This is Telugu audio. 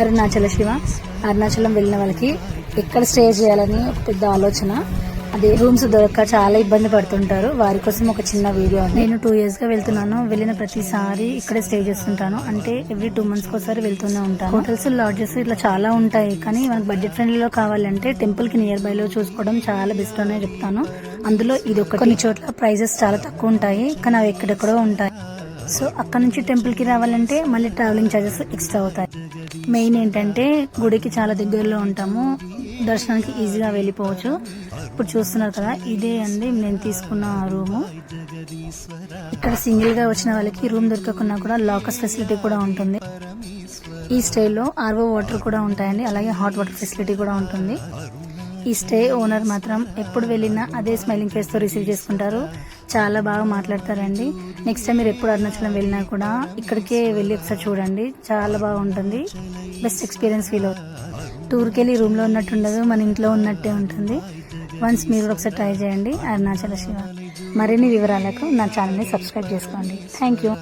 అరుణాచల శివ. అరుణాచలం వెళ్ళిన వాళ్ళకి ఎక్కడ స్టే చేయాలని ఒక పెద్ద ఆలోచన. అదే రూమ్స్ దొరక్క చాలా ఇబ్బంది పడుతుంటారు. వారి కోసం ఒక చిన్న వీడియో నేను టూ ఇయర్స్గా వెళ్తున్నాను. వెళ్ళిన ప్రతిసారి ఇక్కడే స్టే చేస్తుంటాను. అంటే ఎవ్రీ టూ మంత్స్ ఒకసారి వెళ్తూనే ఉంటాను. హోటల్స్ లాడ్జెస్ ఇట్లా చాలా ఉంటాయి. కానీ మనకు బడ్జెట్ ఫ్రెండ్లీలో కావాలంటే టెంపుల్కి నియర్ బైలో చూసుకోవడం చాలా బెస్ట్ అనే చెప్తాను. అందులో ఇది ఒక కొన్ని చోట్ల ప్రైజెస్ చాలా తక్కువ ఉంటాయి. కానీ అవి ఎక్కడెక్కడో ఉంటాయి. సో అక్కడ నుంచి టెంపుల్కి రావాలంటే మళ్ళీ ట్రావెలింగ్ ఛార్జెస్ ఎక్స్ట్రా అవుతాయి. మెయిన్ ఏంటంటే గుడికి చాలా దగ్గరలో ఉంటాము. దర్శనానికి ఈజీగా వెళ్ళిపోవచ్చు. ఇప్పుడు చూస్తున్నారు కదా ఇదే అండి నేను తీసుకున్న రూము. ఇక్కడ సింగిల్గా వచ్చిన వాళ్ళకి రూమ్ దొరకకున్నా కూడా లాకర్స్ ఫెసిలిటీ కూడా ఉంటుంది. ఈ స్టేలో ఆర్వో వాటర్ కూడా ఉంటాయండి. అలాగే హాట్ వాటర్ ఫెసిలిటీ కూడా ఉంటుంది. ఈ స్టే ఓనర్ మాత్రం ఎప్పుడు వెళ్ళినా అదే స్మైలింగ్ ఫేస్తో రిసీవ్ చేసుకుంటారు. చాలా బాగా మాట్లాడతారండి. నెక్స్ట్ టైం మీరు ఎప్పుడు అరుణాచలం వెళ్ళినా కూడా ఇక్కడికే వెళ్ళి ఒకసారి చూడండి. చాలా బాగుంటుంది. బెస్ట్ ఎక్స్పీరియన్స్ ఫీల్ అవుతుంది. టూర్కి వెళ్ళి రూమ్లో ఉన్నట్టు ఉండదు మన ఇంట్లో ఉన్నట్టే ఉంటుంది. వన్స్ మీరు కూడా ఒకసారి ట్రై చేయండి. అరుణాచల శివ. మరిన్ని వివరాలకు నా ఛానల్ని సబ్స్క్రైబ్ చేసుకోండి. Thank you